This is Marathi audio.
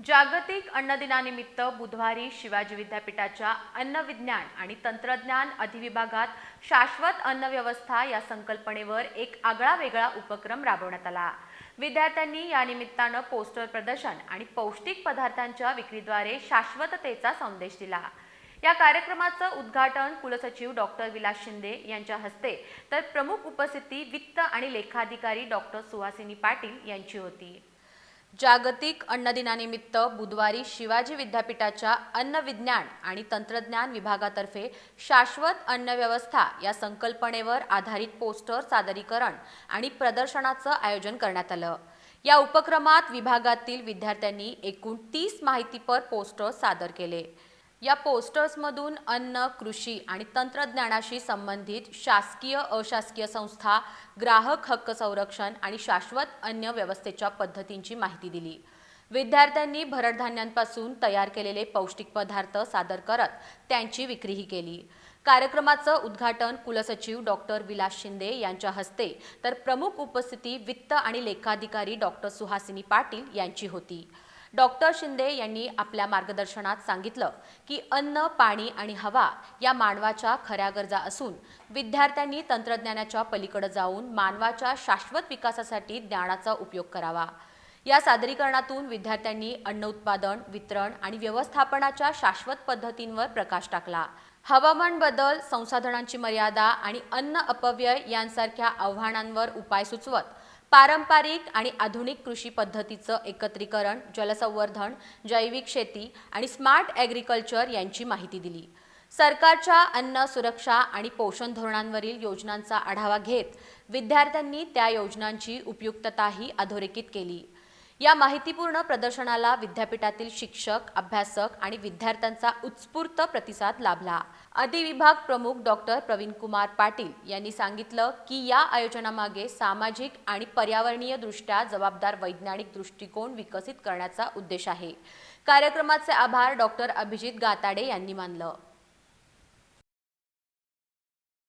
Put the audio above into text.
जागतिक अन्न दिनानिमित्त बुधवारी शिवाजी विद्यापीठाच्या अन्न विज्ञान आणि तंत्रज्ञान अधिविभागात शाश्वत अन्नव्यवस्था या संकल्पनेवर एक आगळा वेगळा उपक्रम राबवण्यात आला. विद्यार्थ्यांनी या निमित्तानं पोस्टर प्रदर्शन आणि पौष्टिक पदार्थांच्या विक्रीद्वारे शाश्वततेचा संदेश दिला. या कार्यक्रमाचं उद्घाटन कुलसचिव डॉक्टर विलास शिंदे यांच्या हस्ते तर प्रमुख उपस्थिती वित्त आणि लेखाधिकारी डॉक्टर सुहासिनी पाटील यांची होती. जागतिक अन्न दिनानिमित्त बुधवारी शिवाजी विद्यापीठाच्या अन्न विज्ञान आणि तंत्रज्ञान विभागातर्फे शाश्वत अन्नव्यवस्था या संकल्पनेवर आधारित पोस्टर सादरीकरण आणि प्रदर्शनाचं आयोजन करण्यात आलं. या उपक्रमात विभागातील विद्यार्थ्यांनी एकूण तीस माहितीपर पोस्टर सादर केले. या पोस्टर्समधून अन्न कृषी आणि तंत्रज्ञानाशी संबंधित शासकीय अशासकीय संस्था ग्राहक हक्क संरक्षण आणि शाश्वत अन्न व्यवस्थेच्या पद्धतींची माहिती दिली. विद्यार्थ्यांनी भरडधान्यांपासून तयार केलेले पौष्टिक पदार्थ सादर करत त्यांची विक्रीही केली. कार्यक्रमाचं उद्घाटन कुलसचिव डॉक्टर विलास शिंदे यांच्या हस्ते तर प्रमुख उपस्थिती वित्त आणि लेखाधिकारी डॉक्टर सुहासिनी पाटील यांची होती. डॉक्टर शिंदे यांनी आपल्या मार्गदर्शनात सांगितलं की अन्न पाणी आणि हवा या मानवाच्या खऱ्या गरजा असून विद्यार्थ्यांनी तंत्रज्ञानाच्या पलीकडे जाऊन मानवाच्या शाश्वत विकासासाठी ज्ञानाचा उपयोग करावा. या सादरीकरणातून विद्यार्थ्यांनी अन्न उत्पादन वितरण आणि व्यवस्थापनाच्या शाश्वत पद्धतींवर प्रकाश टाकला. हवामान बदल संसाधनांची मर्यादा आणि अन्न अपव्यय यांसारख्या आव्हानांवर उपाय सुचवत पारंपरिक आणि आधुनिक कृषी पद्धतीचं एकत्रीकरण जलसंवर्धन जैविक शेती आणि स्मार्ट ॲग्रिकल्चर यांची माहिती दिली. सरकारच्या अन्न सुरक्षा आणि पोषण धोरणांवरील योजनांचा आढावा घेत विद्यार्थ्यांनी त्या योजनांची उपयुक्तताही अधोरेखित केली. या माहितीपूर्ण प्रदर्शनाला विद्यापीठातील शिक्षक अभ्यासक आणि विद्यार्थ्यांचा उत्स्फूर्त प्रतिसाद लाभला. अधिविभाग प्रमुख डॉक्टर प्रवीण कुमार पाटील यांनी सांगितलं की या आयोजनामागे सामाजिक आणि पर्यावरणीय दृष्ट्या जबाबदार वैज्ञानिक दृष्टिकोन विकसित करण्याचा उद्देश आहे. कार्यक्रमाचे आभार डॉक्टर अभिजित गाताडे यांनी मानलं.